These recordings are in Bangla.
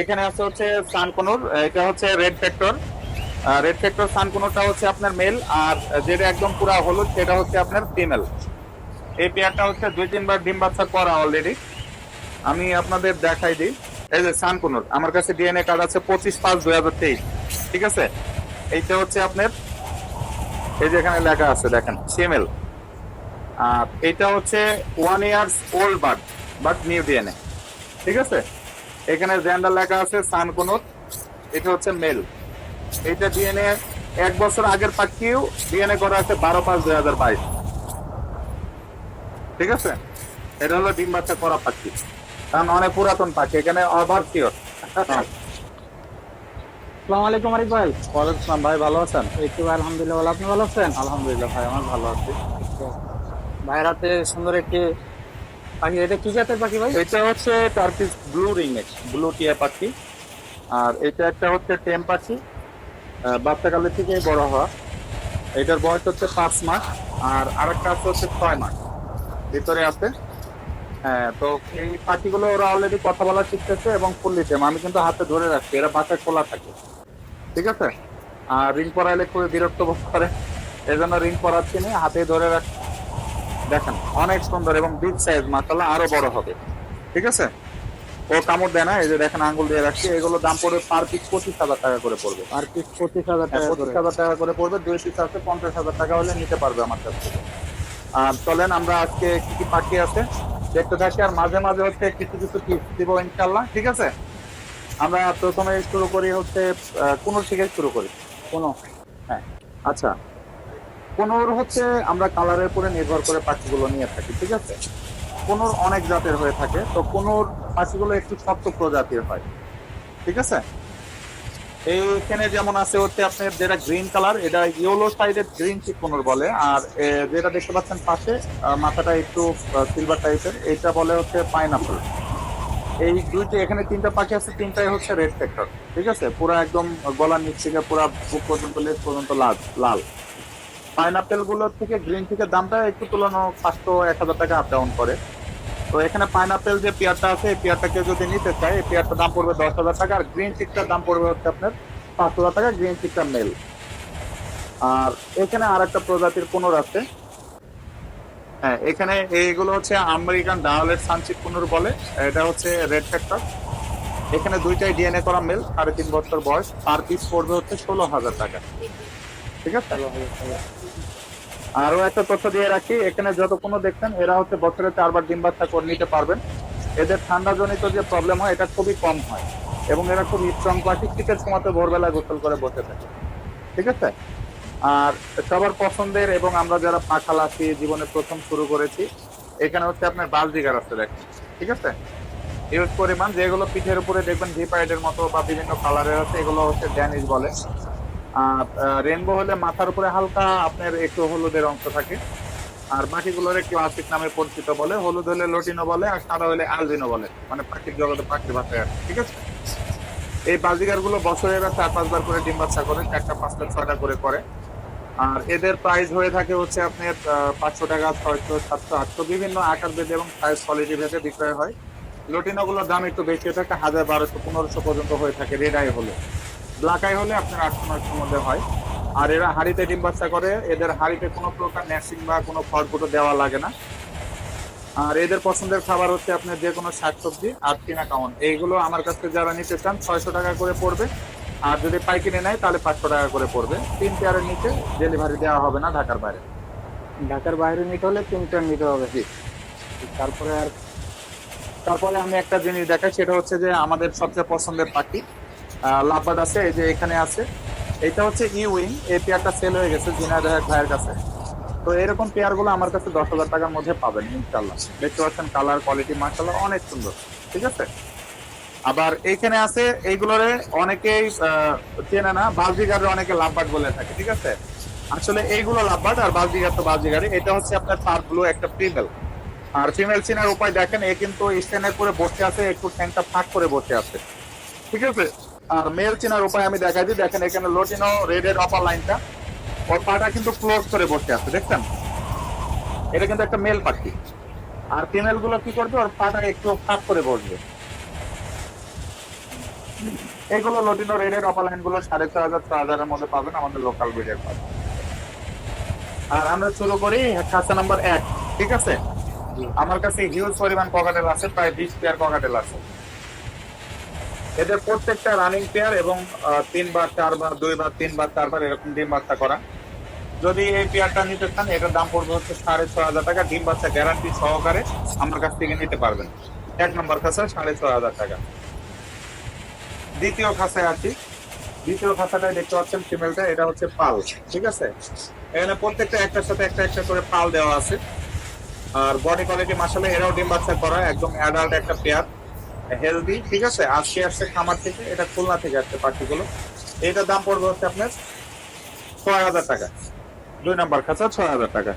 এখানে আছে হচ্ছে সানকনুর এটা হচ্ছে রেড ফ্যাক্টর। রেড ফ্যাক্টর সানকনুরটা হচ্ছে আপনার মেল, আর যেটা একদম পুরা হলুদ, সেটা হচ্ছে আপনার ফিমেল। এই পেয়ারটা হচ্ছে দুই তিনবার ডিম বাচ্চা করা অলরেডি আমি আপনাদের দেখাই দিই। এই যে সানকনুর আমার কাছে ডিএনএ কার্ড আছে পঁচিশ পাঁচ দুই হাজার তেইশ। ঠিক আছে? এইটা হচ্ছে আপনার, এই যে এখানে লেখা আছে, দেখেন, ফিমেল। আর এটা হচ্ছে one years old bird but new DNA ঠিক আছে? এখানে জেন্ডার লেখা আছে সানকুনুর এটা হচ্ছে মেল। এটা ডিএনএ এক বছর আগের পাখিও ডিএনএ করা আছে বারো পাঁচ দুই হাজার বাইশ। ঠিক আছে? এটা হলো ডিম বাচ্চা করা পাখি কারণ অনেক পুরাতন পাখি এখানে অভার শিওর আসসালামু আলাইকুম আরিফ ভাই। ওয়ালাইকুম ভাই ভালো আছেন? এই তো ভাই আলহামদুলিল্লাহ আপনি ভালো আছেন? আলহামদুলিল্লাহ ভাই আমার ভালো আছি। ভাইয়ের হাতে সুন্দর একটি পাখি, এটা কি জাতের পাখি ভাই? এটা হচ্ছে টার্কিস ব্লু রিংনেক ব্লু টিয়া পাখি। আর এটা একটা হচ্ছে টেম পাখি বাচ্চাকালের থেকেই বড় হওয়া। এটার বয়স হচ্ছে পাঁচ মাস, আর আরেকটা আছে হচ্ছে ছয় মাস। ভিতরে আছে। হ্যাঁ তো এই পাখিগুলো ওরা অলরেডি কথা বলা শিখতেছে এবং ফুললি টেম আমি কিন্তু হাতে ধরে রাখছি, এরা বাসায় খোলা থাকে। ঠিক আছে? আর রিং পরাইলে খুবই বিরক্ত বোধ করে। এই জন্য রিং পরাচ্ছি না, হাতে ধরে রাখ দেখেন অনেক সুন্দর এবং বিগ সাইজ মাসাল্লাহ আরও বড় হবে। ঠিক আছে? ও কামড় দেয় না এই যে দেখেন আঙ্গুল দিয়ে রাখছি এগুলো দাম পড়বে পার পিস পঁচিশ হাজার টাকা করে পড়বে। আর পিস পঁচিশ হাজার হ্যাঁ, টাকা পঁচিশ হাজার টাকা করে পড়বে দুই পিস আছে পঞ্চাশ হাজার টাকা হলে নিতে পারবে আমার কাছ থেকে। আর চলেন আমরা আজকে কি কি পাখি আছে দেখতে থাকি আর মাঝে মাঝে হচ্ছে কিছু কিছু টিপস দিব ইনশাল্লাহ ঠিক আছে? আমরা প্রথমে শুরু করি হচ্ছে কোন থেকে শুরু করি। কোনো। হ্যাঁ আচ্ছা। কোনোর হচ্ছে আমরা কালারের উপরে নির্ভর করে পাখিগুলো নিয়ে থাকি, ঠিক আছে? কোনোর অনেক জাতের হয়ে থাকে, তো কোনোর পাখিগুলো একটু শক্ত প্রজাতির হয়, ঠিক আছে? এইখানে যেমন আছে হচ্ছে আপনার যেটা গ্রিন কালার এটা ইয়েলো সাইডের গ্রিন চিক কোনোর বলে, আর যেটা দেখতে পাচ্ছেন পাশে মাথাটা একটু সিলভার টাইপের এটা বলে হচ্ছে পাইনাপল এই দুইটা, এখানে তিনটা পাখি আছে, তিনটাই হচ্ছে রেড ফ্যাক্টর ঠিক আছে? পুরো একদম গলার নিচ থেকে পুরো বুক পর্যন্ত লেজ পর্যন্ত লাল লাল। পাইনাপেলগুলোর থেকে গ্রিন চিকের দামটা একটু তুলনা পাঁচশো, এক হাজার টাকা আপ ডাউন করে। তো এখানে পাইনাপেল যে পেয়ারটা আছে, এই পেয়ারটাকে যদি নিতে চাই, এই পেয়ারটার দাম পড়বে দশ হাজার টাকা আর গ্রিন চিকটার দাম পড়বে হচ্ছে আপনার পাঁচ হাজার টাকা গ্রিন চিকটা মেল আর এখানে আর একটা প্রজাতির কোনোর আছে। হ্যাঁ এখানে এইগুলো হচ্ছে আমেরিকান ডায়ালেট সানচিক কোনোর বলে, এটা হচ্ছে রেড ফ্যাক্টর এখানে দুইটাই ডিএনএ করা মেল সাড়ে তিন বছর বয়স পার পিস পড়বে হচ্ছে ষোলো হাজার টাকা। ঠিক আছে? আরও একটা তথ্য দিয়ে রাখি, এখানে যত কোনো দেখছেন, এরা হচ্ছে বছরে চারবার ডিম বাচ্চা করে নিতে পারবেন। এদের ঠান্ডা জনিত যে প্রবলেম হয়, এটা খুবই কম হয়। এবং এরা খুব স্ট্রং পাখি শীতের সময়তে ভোরবেলা গোসল করে বসে থাকে। ঠিক আছে? আর সবার পছন্দের এবং আমরা যারা পাখাল আছি, জীবনে প্রথম শুরু করেছি, এখানে হচ্ছে আপনার বালজিগার আছে দেখেন। ঠিক আছে? হিউজ পরিমাণ, যেগুলো পিঠের উপরে দেখবেন ভিপাইডের মতো বা বিভিন্ন কালারের আছে, এগুলো হচ্ছে ড্যানিশ বলে। রেনবো হলে মাথার উপরে হালকা আপনার একটু হলুদের অংশ থাকে। আর বাকিগুলোর ক্লাসিক নামে পরিচিত বলে, হলুদ হলে লটিনো বলে আর সাদা হলে আলবিনো বলে মানে পাখির জগতে পাখির ভাষায় ঠিক আছে? এই বাজিগারগুলো বছরে এরা চার, পাঁচবার করে ডিম বাচ্চা করে, চারটা, পাঁচটা, ছয়টা করে করে। আর এদের প্রাইস হয়ে থাকে হচ্ছে আপনার পাঁচশো টাকা, ছয়শো, সাতশো, আটশো, বিভিন্ন আকার ভেদে এবং সাইজ কোয়ালিটি ভেদে বিক্রয় হয়। লটিনো গুলোর দাম একটু বেশি হয়ে থাকে, হাজার বারোশো, পনেরোশো পর্যন্ত হয়ে থাকে রেড আই হলে। ব্ল্যাক আই হলে আপনার আটশো নয়শোর মধ্যে হয়। আর এরা হাড়িতে ডিম বাচ্চা করে এদের হাড়িতে কোনো প্রকার ন্যাসিং বা কোনো খড়কুটো দেওয়া লাগে না। আর এদের পছন্দের খাবার হচ্ছে আপনার যে কোনো শাকসবজি আর কিনা কাউন এইগুলো আমার কাছে যারা নিতে চান ছয়শো টাকা করে পড়বে। আর যদি পাইকিনে নেয় তাহলে পাঁচশো টাকা করে পড়বে। তিন পেয়ারের নিচে ডেলিভারি দেওয়া হবে না ঢাকার বাইরে। ঢাকার বাইরে নিতে হলে তিন তিনটা নিতে হবে। জি। তারপরে আর তারপরে আমি একটা জিনিস দেখাই সেটা হচ্ছে যে আমাদের সবচেয়ে পছন্দের পাখি। লাভবাদ আছে, এই যে এখানে আছে। এটা হচ্ছে ইউইং এই পেয়ারটা সেল হয়ে গেছে জিনাদের ভাইয়ের কাছে। তো এরকম পেয়ারগুলো আমার কাছে দশ হাজার টাকার মধ্যে পাবেন ইনশাল্লাহ দেখতে পাচ্ছেন কালার কোয়ালিটি মার্শাল্লাহ অনেক সুন্দর, ঠিক আছে? আবার এইখানে আছে, এইগুলোরে অনেকেই চেনে না বালজিগারে অনেকে লাভবাট বলে থাকে, ঠিক আছে? আসলে এইগুলো লাভবাট আর বালজিগার তো বালজিগারে এটা হচ্ছে আপনার পার ব্লু একটা ফিমেল আর ফিমেল চিনার উপায় দেখেন, এ কিন্তু স্ট্যান্ডার করে বসে আছে, একটু ট্যাঙ্কটা ফাঁক করে বসে আছে, ঠিক আছে? আর মেল চিনার উপায় আমি দেখাই দিই। দেখেন এখানে লোটিনো রেড এর অপার লাইনটা ওর পাটা কিন্তু ক্লোজ করে বসে আছে দেখছেন? এটা কিন্তু একটা মেল পাখি। আর ফিমেলগুলো কি করবে? ওর পাটা একটু ফাঁক করে বসবে। এগুলো লটিনো রেডের অপালাইনগুলো সাড়ে ছয় হাজার ছয় হাজারের মধ্যে পাবেন আমাদের লোকাল ব্রিডের পাবেন আর আমরা শুরু করি খাঁচা নাম্বার এক ঠিক আছে? আমার কাছে হিউজ পরিমাণ ককাটেল আছে প্রায় বিশ পেয়ার ককাটেল আছে। এদের প্রত্যেকটা রানিং পেয়ার এবং তিনবার, চারবার, দুইবার, তিনবার, চারবার এরকম ডিম বাচ্চা করা। যদি এই পেয়ারটা নিতে চান, এটার দাম পড়বে হচ্ছে সাড়ে ছয় হাজার টাকা। ডিম বাচ্চা গ্যারান্টি সহকারে আমার কাছ থেকে নিতে পারবেন। এক নম্বর খাঁচা সাড়ে ছয় হাজার টাকা। দ্বিতীয় খাঁচায় আছি। দ্বিতীয় খাঁচাটায় দেখতে পাচ্ছেন ফিমেলটা এটা হচ্ছে পাল, ঠিক আছে? এখানে প্রত্যেকটা একটার সাথে একটা একটা করে পাল দেওয়া আছে। আর বডি কোয়ালিটি মাসালে এরাও ডিম বাচ্চা করা, একদম অ্যাডাল্ট একটা পেয়ার হেলদি ঠিক আছে? আজকে আসছে খামার থেকে এটা খুলনা থেকে আসছে পাখিগুলো। এটার দাম পড়বে হচ্ছে আপনার ছয় হাজার টাকা। দুই নম্বর খাঁচা ছয় হাজার টাকা।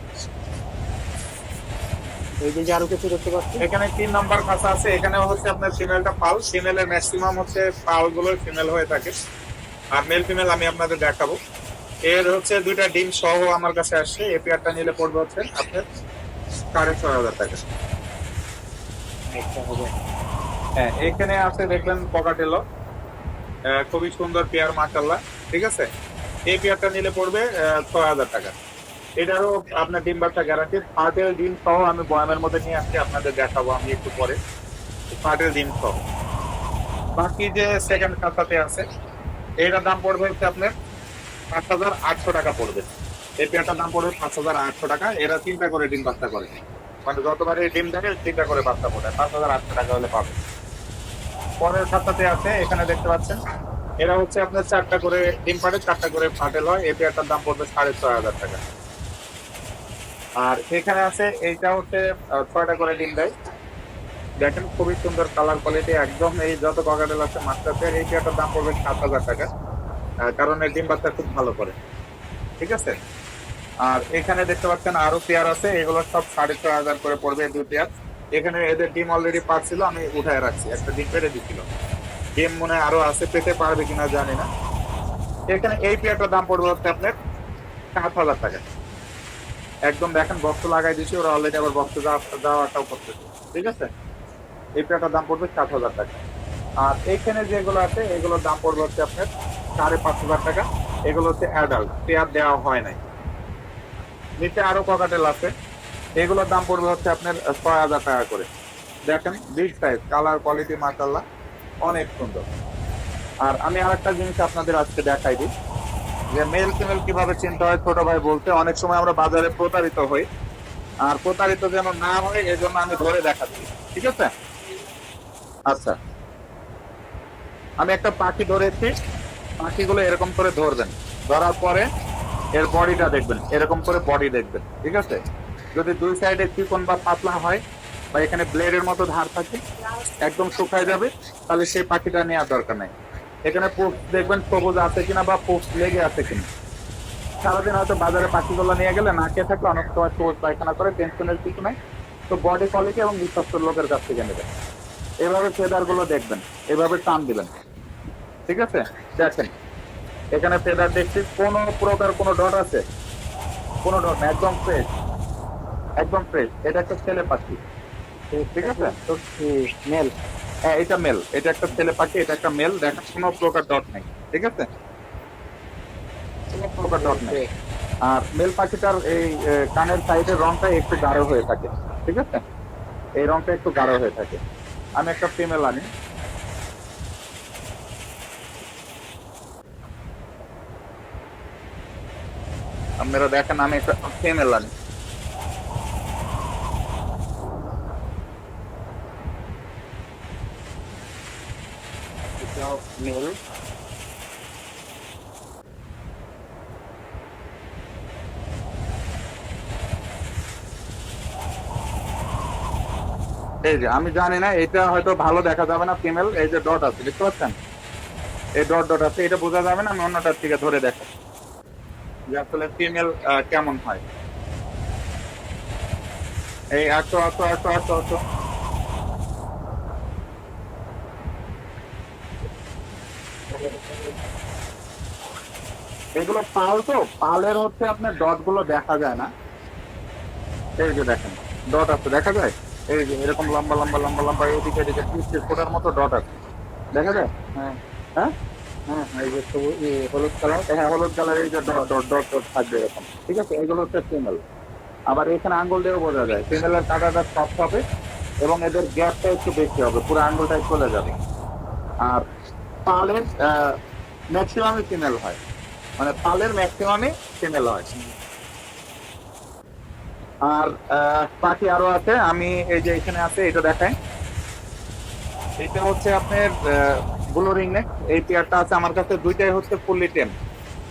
এখানে তিন নম্বর খাঁচা আছে এখানে হচ্ছে আপনার ফিমেলটা পাল। ফিমেলের ম্যাক্সিমাম হচ্ছে পালগুলো ফিমেল হয়ে থাকে। আর মেল ফিমেল আমি আপনাদের দেখাবো। এর হচ্ছে দুইটা ডিম সহ আমার কাছে আসছে। এই পেয়ারটা নিলে পড়বে হচ্ছে আপনার সাড়ে ছয় হাজার টাকা। হ্যাঁ এখানে আছে দেখবেন পকাটেলো খুবই সুন্দর পেয়ার মাশাল্লাহ ঠিক আছে? এই পেয়ারটা নিলে পড়বে ছয় হাজার টাকা। এটারও আপনার ডিম বাচ্চা গ্যারান্টি ফাটের ডিম সহ আমি বয়ামের মধ্যে নিয়ে আসছি, আপনাদের দেখাবো আমি একটু পরে। ফাটের ডিম সহ। বাকি যে সেকেন্ড খাতাতে আছে এটার দাম পড়বে হচ্ছে আপনার পাঁচ হাজার আটশো টাকা পড়বে। এই পেয়ারটার দাম পড়বে পাঁচ হাজার আটশো টাকা। এরা তিনটা করে ডিম বাচ্চা করে। মানে যতবার ডিম থাকে তিনটা করে বাচ্চা পড়ে, পাঁচ হাজার আটশো টাকা হলে পাবে। পরের খাতাতে আছে, এখানে দেখতে পাচ্ছেন। এরা হচ্ছে আপনার চারটা করে ডিম পাড়ে, চারটা করে ফাটেল হয় এই পেয়ারটার দাম পড়বে সাড়ে ছয় হাজার টাকা। আর এখানে আছে, এইটা হচ্ছে ছয়টা করে ডিম দেয়। দেখেন, খুবই সুন্দর কালার কোয়ালিটি, একদম এই যত ককাটেল আছে পেয়ার এই পেয়ারটার দাম পড়বে সাত হাজার টাকা। কারণ এই ডিম বাচ্চা খুব ভালো করে। ঠিক আছে? আর এখানে দেখতে পাচ্ছেন আরও পেয়ার আছে, এগুলো সব সাড়ে ছয় হাজার করে পড়বে দু পেয়ার। এখানে এদের ডিম অলরেডি পাচ্ছিল আমি উঠায় রাখছি। একটা ডিম পেড়ে দিচ্ছিল। ডিম মনে আরও আছে, পেতে পারবে কিনা জানি না। এখানে এই পেয়ারটার দাম পড়বে হচ্ছে আপনার সাত হাজার টাকা। একদম দেখেন বক্স লাগাই দিচ্ছি ওরা অলরেডি আবার বক্স যাওয়া আসাও করতেছে। ঠিক আছে? এই পেয়ারটার দাম পড়বে সাত হাজার টাকা। আর এখানে যেগুলো আছে, এগুলোর দাম পড়বে হচ্ছে আপনার সাড়ে পাঁচ হাজার টাকা। এগুলো হচ্ছে অ্যাডাল্ট পেয়ার দেওয়া হয় নাই। নিচে আরও ককাটেল আছে। এগুলোর দাম পড়বে হচ্ছে আপনার ছয় হাজার টাকা করে। দেখেন, বিগ সাইজ, কালার কোয়ালিটি মাসাল্লাহ অনেক সুন্দর। আর আমি আরেকটা জিনিস আপনাদের আজকে দেখাই দিই, যে মেল ফিমেল কীভাবে চিনতে হয়, ছোট ভাই বলতে অনেক সময় আমরা বাজারে প্রতারিত হই, আর প্রতারিত যেন না হয়, এজন্য আমি ধরে দেখাচ্ছি, ঠিক আছে? আচ্ছা আমি একটা পাখি ধরেছি, পাখিগুলো এরকম করে ধরবেন, ধরার পরে এর বডিটা দেখবেন, এরকম করে বডি দেখবেন, ঠিক আছে? যদি দুই সাইডে চিকন বা পাতলা হয়, বা এখানে ব্লেডের মতো ধার থাকে, একদম শুকায় যাবে, তাহলে সেই পাখিটা নেওয়ার দরকার নাই। এখানে পোস্ট দেখবেন সবুজ আছে কিনা বা পোস্ট লেগে আছে কিনা। সারাদিন হয়তো বাজারে পাখিগুলো নিয়ে গেলে না খেয়ে থাকলে অনেক সময় সবুজ পায়খানা করে টেনশনের কিছু নাই। তো বডি কোয়ালিটি এবং বিশ্বস্ত লোকের কাছ থেকে নেবেন। এভাবে ফেদারগুলো দেখবেন, এভাবে টান দিবেন। ঠিক আছে? দেখেন, এখানে ফেদার দেখছি, কোনো প্রকার কোনো ডট আছে? কোনো ডট না, একদম ফ্রেশ একদম ফ্রেশ এটা একটা ছেলে পাখি। ঠিক আছে? তো মেল হ্যাঁ এটা মেল এটা একটা ছেলে পাখি এটা একটা মেল দেখেন কোনো প্রকার ডট নেই ঠিক আছে? কোনো প্রকার ডট নেই। আর মেল পাখিটার এই কানের সাইডের রংটা একটু গাঢ় হয়ে থাকে ঠিক আছে? এই রংটা একটু গাঢ় হয়ে থাকে। আমি একটা ফিমেল আনি। আপনারা দেখেন আমি একটা ফিমেল আনি মেল এই যে, আমি জানি না এটা হয়তো ভালো দেখা যাবে না ফিমেল এই যে ডট আছে, দেখতে পাচ্ছেন? এই ডট ডট আছে এটা বোঝা যাবে না, আমি অন্যটার থেকে ধরে দেখা। যে আসলে ফিমেল কেমন হয়। এই, আসো আসো আসো আসো আসো। এগুলো পাল তো, পালের হচ্ছে আপনার ডটগুলো দেখা যায় না। এই যে দেখেন ডট আছে, দেখা যায়? এই যে এরকম লম্বা লম্বা লম্বা লম্বা এদিকে এদিকে তিরিশ ফোটার মতো ডট আছে। দেখা যায়? হ্যাঁ। হ্যাঁ? হ্যাঁ। এই যে সবুজ হলুদ কালার হ্যাঁ হলুদ কালারের এই যে ডট ডট ডট ডট থাকবে এরকম। ঠিক আছে? এগুলো হচ্ছে ফিমেল আবার এখানে আঙ্গুল দিয়েও বোঝা যায়। ফিমেলের কাঁটাটা সফট হবে এবং এদের গ্যাপটা একটু বেশি হবে। পুরো আঙ্গুলটাই চলে যাবে। আর পালের ম্যাক্সিমামই ফিমেল হয়। মানে পালের ম্যাক্সিমামই ফিমেল হয়। আর পাখি আরও আছে, আমি এই যে এখানে আছে, এটা দেখাই। এটা হচ্ছে আপনার ব্লু রিং নেক, এই পেয়ারটা আছে আমার কাছে, দুইটাই হচ্ছে ফুললি টেম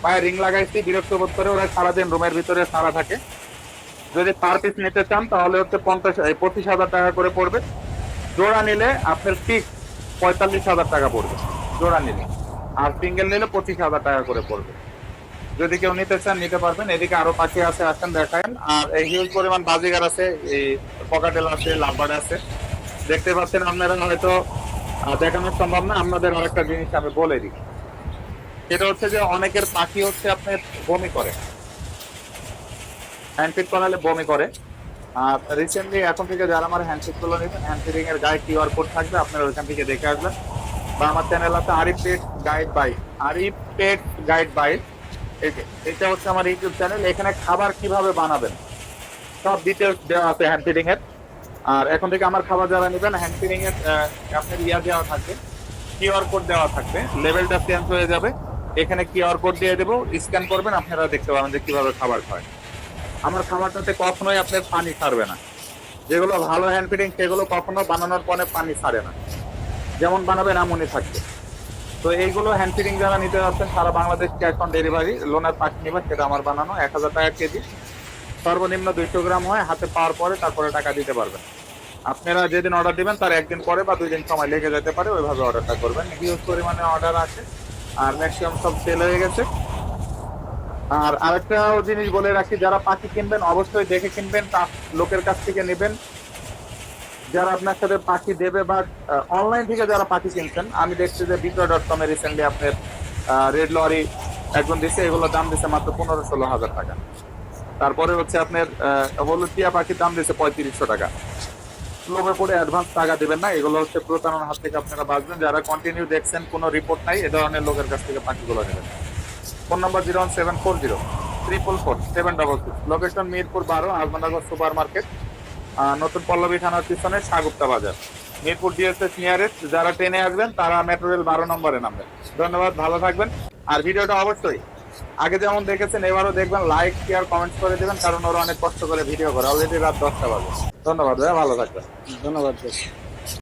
পায়ে রিং লাগাইছি, বিরক্ত বোধ করে, ওরা সারাদিন রুমের ভিতরে সারা থাকে। যদি পার পিস নিতে চান, তাহলে হচ্ছে পঞ্চাশ পঁচিশ হাজার টাকা করে পড়বে। জোড়া নিলে আপনার ফিক্স পঁয়তাল্লিশ হাজার টাকা পড়বে, জোড়া নিলে। আর সিঙ্গেল নিলে পঁচিশ হাজার টাকা করে পড়বে। যদি কেউ নিতে চান, নিতে পারবেন। এদিকে আরও পাখি আছে, আসেন দেখেন আর এই হিউজ পরিমাণ বাজিগার আছে, এই পকাটেল আছে, লাভবার্ড আছে। দেখতে পাচ্ছেন আপনারা হয়তো দেখানো সম্ভব না, আপনাদের আরেকটা জিনিস আমি বলে দিই। সেটা হচ্ছে যে অনেকের পাখি হচ্ছে আপনার বমি করে। হ্যান্ডফিট করালে বমি করে। আর রিসেন্টলি এখন থেকে যারা আমার হ্যান্ডফিটগুলো নেবেন হ্যান্ডফিটিং এর গাইড কিউআর কোড থাকবে, আপনারা ওইখান থেকে দেখে আসবেন। বা আমার চ্যানেল আছে Arif pet guide by Arif pet guide by এই যে এটা হচ্ছে আমার ইউটিউব চ্যানেল। এখানে খাবার কীভাবে বানাবেন? সব ডিটেলস দেওয়া আছে হ্যান্ড ফিডিং এর। আর এখন থেকে আমার খাবার যারা নেবেন হ্যান্ড ফিডিং এর আপনার ইয়া দেওয়া থাকবে কিউআর কোড দেওয়া থাকবে। লেভেলটা চেঞ্জ হয়ে যাবে। এখানে কিউআর কোড দিয়ে দেবো। স্ক্যান করবেন, আপনারা দেখতে পাবেন যে কীভাবে খাবার খায় আমার খাবারটাতে কখনোই আপনার পানি ছাড়বে না। যেগুলো ভালো হ্যান্ড ফিডিং সেগুলো কখনো বানানোর পরে পানি ছাড়ে না। যেমন বানাবেন, এমনই থাকবে। তো এইগুলো হ্যান্ড ফিডিং যারা নিতে যাচ্ছেন সারা বাংলাদেশ ক্যাশ অন ডেলিভারি লোনের পাখি নেবেন সেটা আমার বানানো। এক হাজার টাকা কেজি। সর্বনিম্ন দুইশো গ্রাম হয়, হাতে পাওয়ার পরে তারপরে টাকা দিতে পারবেন। আপনারা যেদিন অর্ডার দিবেন, তার একদিন পরে বা দুই দিন সময় লেগে যেতে পারে, ওইভাবে অর্ডারটা করবেন। হিউজ পরিমাণে অর্ডার আছে। আর ম্যাক্সিমাম সব সেল হয়ে গেছে। আর আরেকটা জিনিস বলে রাখি, যারা পাখি কিনবেন, অবশ্যই দেখে কিনবেন লোকের কাছ থেকে নেবেন। যারা আপনার সাথে পাখি দেবে বা অনলাইন থেকে যারা পাখি কিনছেন, আমি দেখছি যে বিক্রয় ডট কমে রিসেন্টলি আপনার রেড লরি একজন দিচ্ছে এগুলো দাম দিচ্ছে মাত্র পনেরো ষোলো হাজার টাকা। তারপরে হচ্ছে আপনার হলুদ টিয়া পাখির দাম দিচ্ছে পঁয়ত্রিশশো টাকা। লোভে পড়ে অ্যাডভান্স টাকা দেবেন না, এগুলো হচ্ছে প্রতারণার হাত থেকে আপনারা বাঁচবেন। যারা কন্টিনিউ দেখছেন, কোনো রিপোর্ট নাই, এ ধরনের লোকের কাছ থেকে পাখিগুলো নেবেন। Phone number zero one seven four zero triple four seven double six location Mirpur বারো আজমানগর সুপার মার্কেট নতুন পল্লবী থানার পিছনে সাগুপ্তা বাজার। মিরপুর ডিএসএস নিয়ারেস্ট যারা ট্রেনে আসবেন, তারা মেট্রো রেল বারো নম্বরে নামবেন। ধন্যবাদ, ভালো থাকবেন। আর ভিডিওটা অবশ্যই আগে যেমন দেখেছেন, এবারও দেখবেন লাইক শেয়ার কমেন্টস করে দেবেন, কারণ ওরা অনেক কষ্ট করে ভিডিও করে। অলরেডি রাত দশটা বাজে। ধন্যবাদ ভাইয়া ভালো থাকবেন। ধন্যবাদ